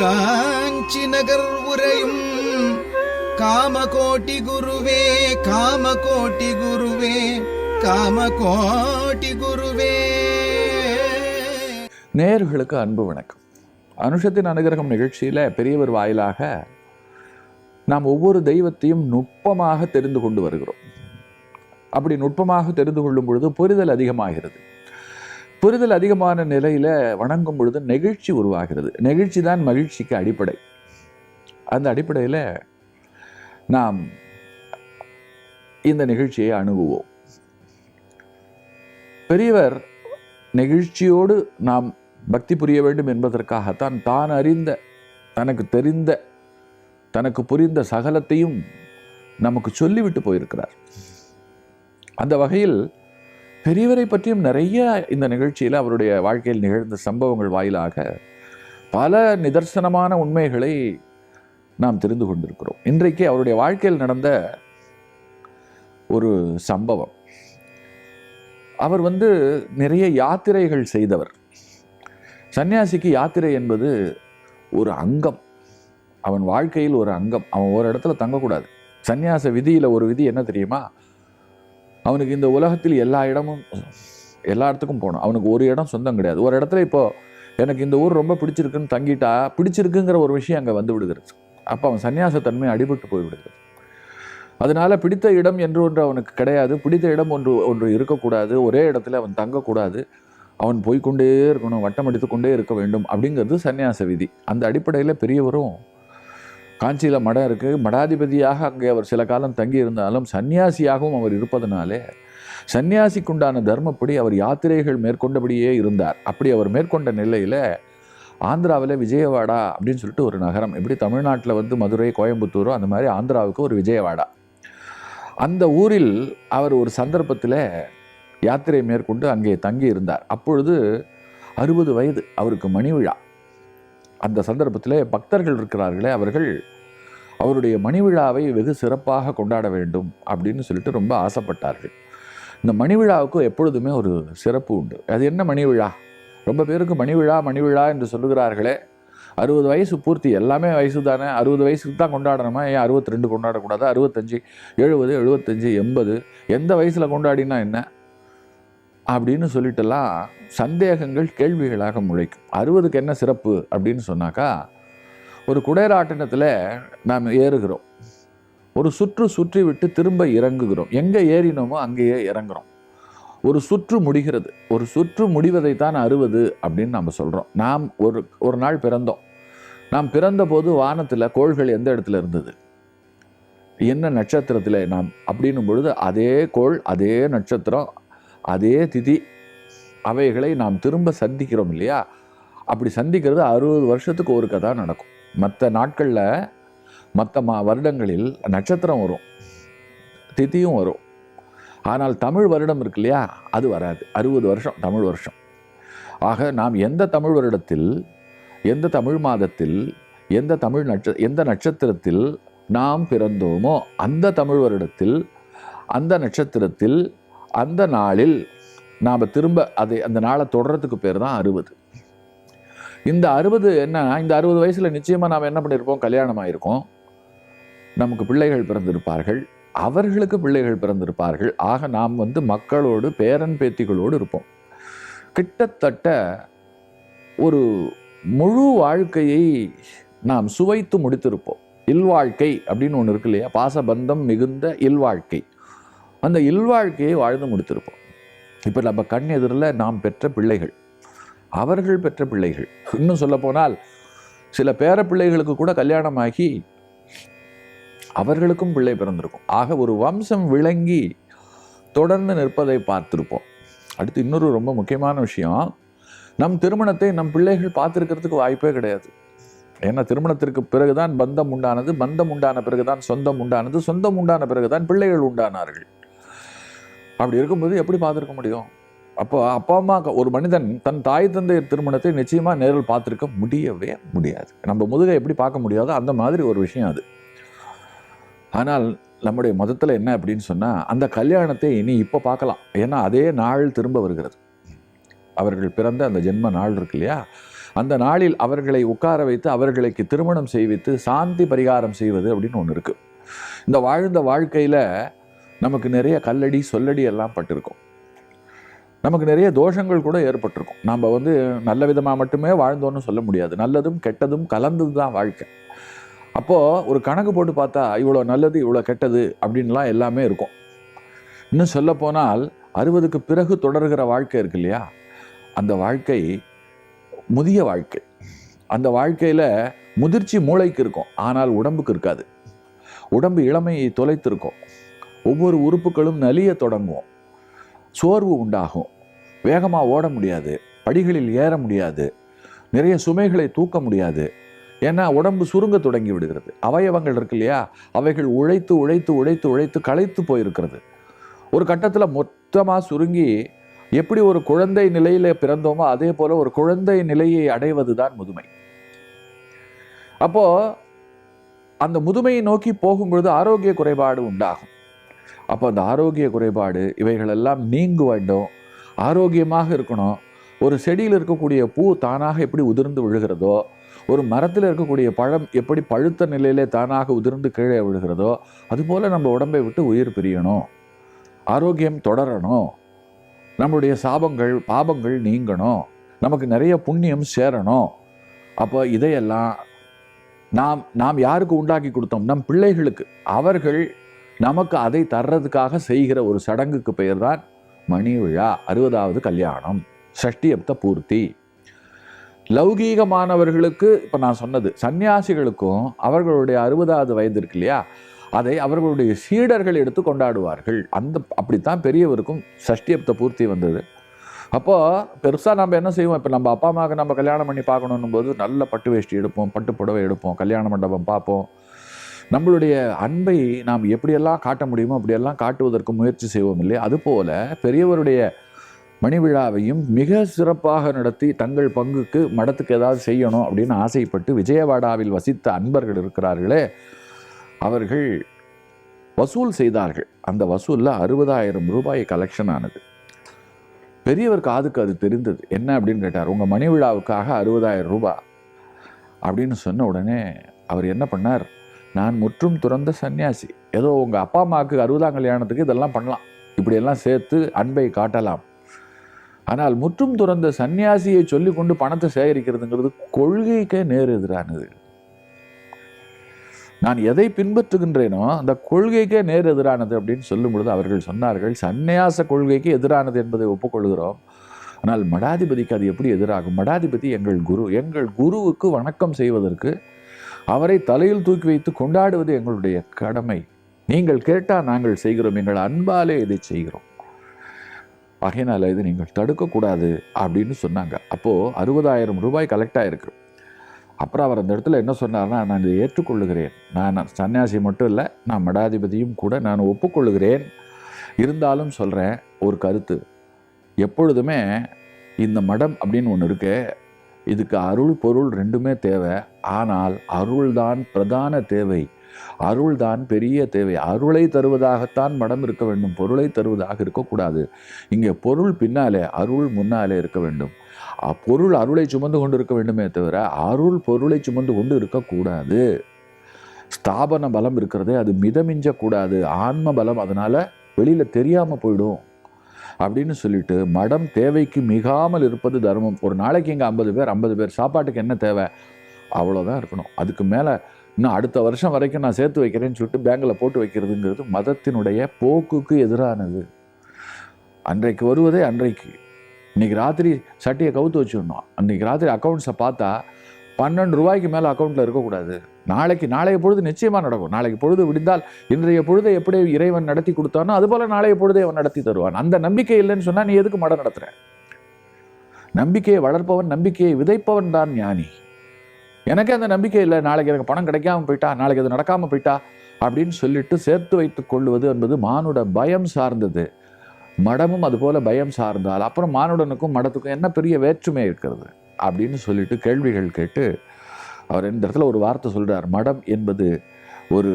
காஞ்சி நகர் உரையும் காமகோட்டி குருவே காமகோட்டி குருவே காமகோட்டி குருவே. நேயர்களுக்கு அன்பு வணக்கம். அனுஷத்தின் அனுகிரகம் நிகழ்ச்சியில் பெரியவர் வாயிலாக நாம் ஒவ்வொரு தெய்வத்தையும் நுட்பமாக தெரிந்து கொண்டு வருகிறோம். அப்படி நுட்பமாக தெரிந்து கொள்ளும் பொழுது புரிதல் அதிகமாகிறது. புரிதல் அதிகமான நிலையில் வணங்கும் பொழுது நெகிழ்ச்சி உருவாகிறது. நெகிழ்ச்சி தான் மகிழ்ச்சிக்கு அடிப்படை. அந்த அடிப்படையில் நாம் இந்த நிகழ்ச்சியை அணுகுவோம். பெரியவர் நெகிழ்ச்சியோடு நாம் பக்தி புரிய வேண்டும் என்பதற்காகத்தான் தான் அறிந்த தனக்கு தெரிந்த தனக்கு புரிந்த சகலத்தையும் நமக்கு சொல்லிவிட்டு போயிருக்கிறார். அந்த வகையில் பெரியவரை பற்றியும் நிறைய இந்த நிகழ்ச்சியில் அவருடைய வாழ்க்கையில் நிகழ்ந்த சம்பவங்கள் வாயிலாக பல நிதர்சனமான உண்மைகளை நாம் தெரிந்து கொண்டிருக்கிறோம். இன்றைக்கு அவருடைய வாழ்க்கையில் நடந்த ஒரு சம்பவம். அவர் வந்து நிறைய யாத்திரைகள் செய்தவர். சன்னியாசிக்கு யாத்திரை என்பது ஒரு அங்கம். அவன் வாழ்க்கையில் ஒரு அங்கம். அவன் ஒரு இடத்துல தங்கக்கூடாது. சன்னியாச விதியில் ஒரு விதி என்ன தெரியுமா? அவனுக்கு இந்த உலகத்தில் எல்லா இடமும் எல்லா இடத்துக்கும் போகணும். அவனுக்கு ஒரு இடம் சொந்தம் கிடையாது. ஒரு இடத்துல இப்போது எனக்கு இந்த ஊர் ரொம்ப பிடிச்சிருக்குன்னு தங்கிட்டா பிடிச்சிருக்குங்கிற ஒரு விஷயம் அங்கே வந்து விடுகிறது. அப்போ அவன் சன்னியாசத்தன்மை அடிபட்டு போய் அதனால் பிடித்த இடம் என்று ஒன்று அவனுக்கு கிடையாது. பிடித்த இடம் ஒன்று ஒன்று இருக்கக்கூடாது. ஒரே இடத்துல அவன் தங்கக்கூடாது. அவன் போய்க்கொண்டே இருக்கணும் வட்டம் அடித்துக்கொண்டே இருக்க வேண்டும் அப்படிங்கிறது சன்னியாச விதி. அந்த அடிப்படையில் பெரியவரும் காஞ்சியில் மடம் இருக்குது மடாதிபதியாக அங்கே அவர் சில காலம் தங்கி இருந்தாலும் சன்னியாசியாகவும் அவர் இருப்பதனாலே சன்னியாசிக்குண்டான தர்மப்படி அவர் யாத்திரைகள் மேற்கொண்டபடியே இருந்தார். அப்படி அவர் மேற்கொண்ட நிலையில் ஆந்திராவில் விஜயவாடா அப்படின்னு சொல்லிட்டு ஒரு நகரம். எப்படி தமிழ்நாட்டில் வந்து மதுரை கோயம்புத்தூரோ அந்த மாதிரி ஆந்திராவுக்கு ஒரு விஜயவாடா. அந்த ஊரில் அவர் ஒரு சந்தர்ப்பத்தில் யாத்திரை மேற்கொண்டு அங்கே தங்கி இருந்தார் அப்பொழுது அறுபது வயது அவருக்கு மணி விழா அந்த சந்தர்ப்பத்தில் பக்தர்கள் இருக்கிறார்களே அவர்கள் அவருடைய மணி விழாவை வெகு சிறப்பாக கொண்டாட வேண்டும் அப்படின்னு சொல்லிட்டு ரொம்ப ஆசைப்பட்டார்கள். இந்த மணிவிழாவுக்கு எப்பொழுதுமே ஒரு சிறப்பு உண்டு. அது என்ன மணி விழா ரொம்ப பேருக்கு மணி விழா மணி விழா என்று சொல்லுகிறார்களே. அறுபது வயசு பூர்த்தி எல்லாமே வயசு தானே? அறுபது வயசுக்கு தான் கொண்டாடணுமா? ஏன் அறுபத்தி ரெண்டு கொண்டாடக்கூடாது? அறுபத்தஞ்சு எழுபது எழுபத்தஞ்சு எண்பது எந்த வயசில் கொண்டாடினா என்ன? அப்படின்னு சொல்லிட்டுலாம் சந்தேகங்கள் கேள்விகளாக முளைக்கும். அறுபதுக்கு என்ன சிறப்பு அப்படின்னு சொன்னாக்கா ஒரு குடைராட்டினத்தில் நாம் ஏறுகிறோம். ஒரு சுற்று சுற்றி விட்டு திரும்ப இறங்குகிறோம். எங்கே ஏறினோமோ அங்கேயே இறங்குறோம். ஒரு சுற்று முடிகிறது. ஒரு சுற்று முடிவதை தான் அப்படின்னு நம்ம சொல்கிறோம் நாம் ஒரு ஒரு நாள் பிறந்தோம். நாம் பிறந்தபோது வானத்தில் கோள்கள் எந்த இடத்துல இருந்தது? என்ன நட்சத்திரத்தில் நாம் அப்படின்னும் பொழுது அதே கோள் அதே நட்சத்திரம் அதே திதி அவைகளை நாம் திரும்ப சந்திக்கிறோம் இல்லையா? அப்படி சந்திக்கிறது அறுபது வருஷத்துக்கு ஒரு கதை நடக்கும். மற்ற நாட்களில் மற்ற மா வருடங்களில் நட்சத்திரம் வரும். திதியும் வரும். ஆனால் தமிழ் வருடம் இருக்கு இல்லையா? அது வராது. அறுபது வருஷம் தமிழ் வருஷம். ஆக நாம் எந்த தமிழ் வருடத்தில் எந்த தமிழ் மாதத்தில் எந்த தமிழ் நட்ச எந்த நட்சத்திரத்தில் நாம் பிறந்தோமோ அந்த தமிழ் வருடத்தில் அந்த நட்சத்திரத்தில் அந்த நாளில் நாம் திரும்ப அதை அந்த நாளை தொடரத்துக்கு பேர் தான் அறுபது. இந்த அறுபது என்னன்னா இந்த அறுபது வயசில் நிச்சயமாக நாம் என்ன பண்ணியிருப்போம் கல்யாணம் ஆயிருக்கோம் நமக்கு பிள்ளைகள் பிறந்திருப்பார்கள். அவர்களுக்கு பிள்ளைகள் பிறந்திருப்பார்கள். ஆக நாம் வந்து மக்களோடு பேரன் பேத்திகளோடு இருப்போம். கிட்டத்தட்ட ஒரு முழு வாழ்க்கையை நாம் சுவைத்து முடித்திருப்போம். இல்வாழ்க்கை அப்படின்னு ஒன்று இருக்கு இல்லையா? பாசபந்தம் மிகுந்த இல்வாழ்க்கை. அந்த இல்வாழ்க்கையை வாழ்ந்து முடித்திருப்போம். இப்போ நம்ம கண் எதிரில் நாம் பெற்ற பிள்ளைகள். அவர்கள் பெற்ற பிள்ளைகள். இன்னும் சொல்லப்போனால் சில பேர பிள்ளைகளுக்கு கூட கல்யாணமாகி அவர்களுக்கும் பிள்ளை பிறந்திருக்கும். ஆக ஒரு வம்சம் விளங்கி தொடர்ந்து நிற்பதை பார்த்துருப்போம். அடுத்து இன்னொரு ரொம்ப முக்கியமான விஷயம். நம் திருமணத்தை நம் பிள்ளைகள் பார்த்துருக்கிறதுக்கு வாய்ப்பே கிடையாது. ஏன்னா திருமணத்திற்கு பிறகுதான் பந்தம் உண்டானது பந்தம் உண்டான பிறகுதான் சொந்தம் உண்டானது சொந்தம் உண்டான பிறகுதான் பிள்ளைகள் உண்டானார்கள். அப்படி இருக்கும்போது எப்படி பார்த்துருக்க முடியும்? அப்போ அப்பா அம்மா ஒரு மனிதன் தன் தாய் தந்தையர் திருமணத்தை நிச்சயமாக நேரில் பார்த்துருக்க முடியவே முடியாது. நம்ம முதுகை எப்படி பார்க்க முடியாதோ அந்த மாதிரி ஒரு விஷயம் அது. ஆனால் நம்முடைய மதத்தில் என்ன அப்படின்னு சொன்னால் அந்த கல்யாணத்தை இனி இப்போ பார்க்கலாம். ஏன்னா அதே நாள் திரும்ப வருகிறது. அவர்கள் பிறந்த அந்த ஜென்ம நாள் இருக்கு இல்லையா? அந்த நாளில் அவர்களை உட்கார வைத்து அவர்களுக்கு திருமணம் செய்வித்து சாந்தி பரிகாரம் செய்வது அப்படின்னு ஒன்று இருக்குது இந்த வாழ்ந்த வாழ்க்கையில் நமக்கு நிறைய கல்லடி சொல்லடி எல்லாம் பட்டிருக்கும். நமக்கு நிறைய தோஷங்கள் கூட ஏற்பட்டிருக்கும். நம்ம வந்து நல்ல விதமாக மட்டுமே வாழ்ந்தோன்னு சொல்ல முடியாது. நல்லதும் கெட்டதும் கலந்தது தான் வாழ்க்கை. அப்போது ஒரு கணக்கு போட்டு பார்த்தா இவ்வளோ நல்லது இவ்வளோ கெட்டது அப்படின்லாம் எல்லாமே இருக்கும். இன்னும் சொல்லப்போனால் அறுபதுக்கு பிறகு தொடர்கிற வாழ்க்கை இருக்கு இல்லையா? அந்த வாழ்க்கை முதிய வாழ்க்கை. அந்த வாழ்க்கையில் முதிர்ச்சி மூளைக்கு இருக்கும். ஆனால் உடம்புக்கு இருக்காது. உடம்பு இளமையை தொலைத்திருக்கும். ஒவ்வொரு உறுப்புகளும் நலிய தொடங்குவோம். சோர்வு உண்டாகும். வேகமாக ஓட முடியாது. படிகளில் ஏற முடியாது. நிறைய சுமைகளை தூக்க முடியாது. ஏன்னா உடம்பு சுருங்க தொடங்கி விடுகிறது. அவயவங்கள் இருக்கு இல்லையா? அவைகள் உழைத்து உழைத்து உழைத்து உழைத்து களைத்து போயிருக்கிறது. ஒரு கட்டத்தில் மொத்தமாக சுருங்கி எப்படி ஒரு குழந்தை நிலையில் பிறந்தோமோ அதே போல் ஒரு குழந்தை நிலையை அடைவது தான் முதுமை. அப்போது அந்த முதுமையை நோக்கி போகும்பொழுது ஆரோக்கிய குறைபாடு உண்டாகும். அப்போ அந்த ஆரோக்கிய குறைபாடு இவைகளெல்லாம் நீங்க வேண்டும் ஆரோக்கியமாக இருக்கணும். ஒரு செடியில் இருக்கக்கூடிய பூ தானாக எப்படி உதிர்ந்து விழுகிறதோ ஒரு மரத்தில் இருக்கக்கூடிய பழம் எப்படி பழுத்த நிலையிலே தானாக உதிர்ந்து கீழே விழுகிறதோ அதுபோல் நம்ம உடம்பை விட்டு உயிர் பிரியணும். ஆரோக்கியம் தொடரணும். நம்மளுடைய சாபங்கள் பாபங்கள் நீங்கணும். நமக்கு நிறைய புண்ணியம் சேரணும். அப்போ இதையெல்லாம் நாம் நாம் யாருக்கு உண்டாக்கி கொடுத்தோம்? நம் பிள்ளைகளுக்கு. அவர்கள் நமக்கு அதை தர்றதுக்காக செய்கிற ஒரு சடங்குக்கு பெயர் தான் மணி விழா அறுபதாவது கல்யாணம் சஷ்டியப்த பூர்த்தி. லௌகீகமானவர்களுக்கு இப்போ நான் சொன்னது சன்னியாசிகளுக்கும் அவர்களுடைய அறுபதாவது வயது இருக்கு இல்லையா அதை அவர்களுடைய சீடர்கள் எடுத்து கொண்டாடுவார்கள். அந்த அப்படித்தான் பெரியவருக்கும் சஷ்டியப்த பூர்த்தி வந்தது. அப்போது பெருசாக நம்ம என்ன செய்வோம்? இப்போ நம்ம அப்பா அம்மாவுக்கு நம்ம கல்யாணம் பண்ணி பார்க்கணும் போது நல்ல பட்டு வேஷ்டி எடுப்போம் பட்டு புடவை எடுப்போம் கல்யாண மண்டபம் பார்ப்போம். நம்மளுடைய அன்பை நாம் எப்படியெல்லாம் காட்ட முடியுமோ அப்படியெல்லாம் காட்டுவதற்கு முயற்சி செய்வோம் இல்லையா? அதுபோல பெரியவருடைய மணி விழாவையும் மிக சிறப்பாக நடத்தி தங்கள் பங்குக்கு மடத்துக்கு ஏதாவது செய்யணும் அப்படின்னு ஆசைப்பட்டு விஜயவாடாவில் வசித்த அன்பர்கள் இருக்கிறார்களே அவர்கள் வசூல் செய்தார்கள். அந்த வசூலில் அறுபதாயிரம் ரூபாய் கலெக்ஷன் ஆனது. பெரியவர் காதுக்கு அது தெரிந்தது. என்ன அப்படின்னு கேட்டார்? உங்கள் மணி விழாவுக்காக அறுபதாயிரம் ரூபாய் அப்படின்னு சொன்ன உடனே அவர் என்ன பண்ணார்? நான் முற்றும் துறந்த சன்னியாசி. ஏதோ உங்கள் அப்பா அம்மாவுக்கு அறுபதாம் கல்யாணத்துக்கு இதெல்லாம் பண்ணலாம். இப்படியெல்லாம் சேர்த்து அன்பை காட்டலாம். ஆனால் முற்றும் துறந்த சன்னியாசியை சொல்லி கொண்டு பணத்தை சேகரிக்கிறதுங்கிறது கொள்கைக்கே நேர் எதிரானது. நான் எதை பின்பற்றுகின்றேனோ அந்த கொள்கைக்கே நேர் எதிரானது அப்படின்னு சொல்லும் பொழுது அவர்கள் சொன்னார்கள் சந்நியாச கொள்கைக்கு எதிரானது என்பதை ஒப்புக்கொள்கிறோம். ஆனால் மடாதிபதிக்கு அது எப்படி எதிராகும்? மடாதிபதி எங்கள் குரு. எங்கள் குருவுக்கு வணக்கம் செய்வதற்கு அவரை தலையில் தூக்கி வைத்து கொண்டாடுவது எங்களுடைய கடமை. நீங்கள் கேட்டால் நாங்கள் செய்கிறோம் எங்கள் அன்பாலே இதை செய்கிறோம். பகையினால் இது நீங்கள் தடுக்கக்கூடாது அப்படின்னு சொன்னாங்க. அப்போது அறுபதாயிரம் ரூபாய் கலெக்ட் ஆகிருக்கு அப்புறம் அவர் அந்த இடத்துல என்ன சொன்னார்னா நான் இதை ஏற்றுக்கொள்ளுகிறேன். நான் சன்னியாசி மட்டும் இல்லை நான் மடாதிபதியும் கூட நான் ஒப்புக்கொள்ளுகிறேன். இருந்தாலும் சொல்கிறேன் ஒரு கருத்து. எப்பொழுதுமே இந்த மடம் அப்படின்னு ஒன்று இருக்குது இதுக்கு அருள் பொருள் ரெண்டுமே தேவை. ஆனால் அருள்தான் பிரதான தேவை. அருள்தான் பெரிய தேவை. அருளை தருவதாகத்தான் மடம் இருக்க வேண்டும். பொருளை தருவதாக இருக்கக்கூடாது. இங்கே பொருள் பின்னாலே அருள் முன்னாலே இருக்க வேண்டும். பொருள் அருளை சுமந்து கொண்டு இருக்க வேண்டுமே தவிர அருள் பொருளை சுமந்து கொண்டு இருக்கக்கூடாது. ஸ்தாபன பலம் இருக்கிறதே அது மிதமிஞ்சக்கூடாது. ஆன்ம பலம் அதனால் வெளியில் தெரியாமல் போயிடும். அப்படின்னு சொல்லிட்டு மடம் தேவைக்கு மிகாமல் இருப்பது தர்மம். ஒரு நாளைக்கு இங்கே ஐம்பது பேர் ஐம்பது பேர் சாப்பாட்டுக்கு என்ன தேவை? அவ்வளோதான் இருக்கணும். அதுக்கு மேலே இன்னும் அடுத்த வருஷம் வரைக்கும் நான் சேர்த்து வைக்கிறேன்னு சொல்லிட்டு பேங்கில் போட்டு வைக்கிறதுங்கிறது மதத்தினுடைய போக்குக்கு எதிரானது. அன்றைக்கு வருவதே அன்றைக்கு. இன்றைக்கி ராத்திரி சட்டியை கவுத்து வச்சிடணும். அன்றைக்கி ராத்திரி அக்கௌண்ட்ஸை பார்த்தா பன்னெண்டு ரூபாய்க்கு மேலே அக்கௌண்ட்டில் இருக்கக்கூடாது. நாளைக்கு நாளைய பொழுது நிச்சயமாக நடக்கும். நாளைக்கு பொழுது விடிந்தால் இன்றைய பொழுதை எப்படி இறைவன் நடத்தி கொடுத்தானோ அதுபோல் நாளைய பொழுதை அவன் நடத்தி தருவான். அந்த நம்பிக்கை இல்லைன்னு சொன்னால் நீ எதுக்கு மடம் நடத்துற? நம்பிக்கையை வளர்ப்பவன் நம்பிக்கையை விதைப்பவன் தான் ஞானி. எனக்கே அந்த நம்பிக்கை இல்லை. நாளைக்கு எனக்கு பணம் கிடைக்காம போயிட்டா நாளைக்கு அது நடக்காமல் போயிட்டா அப்படின்னு சொல்லிட்டு சேர்த்து வைத்துக் கொள்வது என்பது மானுட பயம் சார்ந்தது. மடமும் அதுபோல் பயம் சார்ந்தால் அப்புறம் மானுடனுக்கும் மடத்துக்கும் என்ன பெரிய வேற்றுமை இருக்கிறது? அப்படின்னு சொல்லிட்டு கேள்விகள் கேட்டு அவர் இந்த இடத்துல ஒரு வார்த்தை சொல்கிறார் மடம் என்பது ஒரு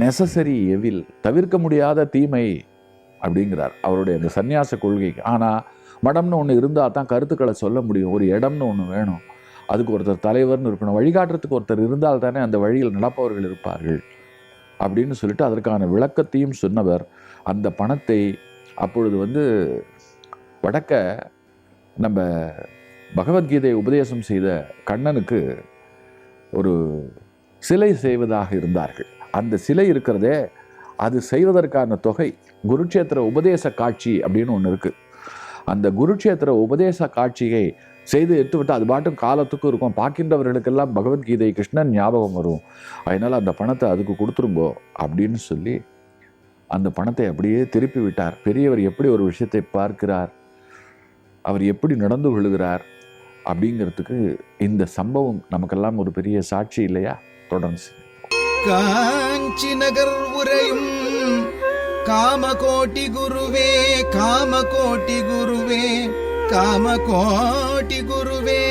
நெசசரி எவில் தவிர்க்க முடியாத தீமை அப்படிங்கிறார் அவருடைய அந்த சந்நியாச கொள்கைக்கு. ஆனால் மடம்னு ஒன்று இருந்தால் தான் கருத்துக்களை சொல்ல முடியும். ஒரு இடம்னு ஒன்று வேணும். அதுக்கு ஒருத்தர் தலைவர்னு இருக்கணும். வழிகாட்டுறதுக்கு ஒருத்தர் இருந்தால் தானே அந்த வழியில் நடப்பவர்கள் இருப்பார்கள் அப்படின்னு சொல்லிட்டு அதற்கான விளக்கத்தையும் சொன்னவர். அந்த பணத்தை அப்பொழுது வந்து வடக்க நம்ம பகவத்கீதையை உபதேசம் செய்த கண்ணனுக்கு ஒரு சிலை செய்வதாக இருந்தார்கள். அந்த சிலை இருக்கிறதே அது செய்வதற்கான தொகை குருட்சேத்திர உபதேச காட்சி அப்படின்னு ஒன்று இருக்குது அந்த குருட்சேத்திர உபதேச காட்சியை செய்து எடுத்துவிட்டு அது பாட்டும் காலத்துக்கும் இருக்கும். பார்க்கின்றவர்களுக்கெல்லாம் பகவத்கீதை கிருஷ்ணன் ஞாபகம் வரும். அதனால் அந்த பணத்தை அதுக்கு கொடுத்துருங்கோ அப்படின்னு சொல்லி அந்த பணத்தை அப்படியே திருப்பி விட்டார். பெரியவர் எப்படி ஒரு விஷயத்தை பார்க்கிறார்? அவர் எப்படி நடந்து கொள்கிறார் அப்படிங்கிறதுக்கு இந்த சம்பவம் நமக்கெல்லாம் ஒரு பெரிய சாட்சி இல்லையா? தொடர்ந்து காஞ்சி நகர் உரையும் காமகோட்டி குருவே காமகோட்டி குருவே காமகோட்டி குருவே.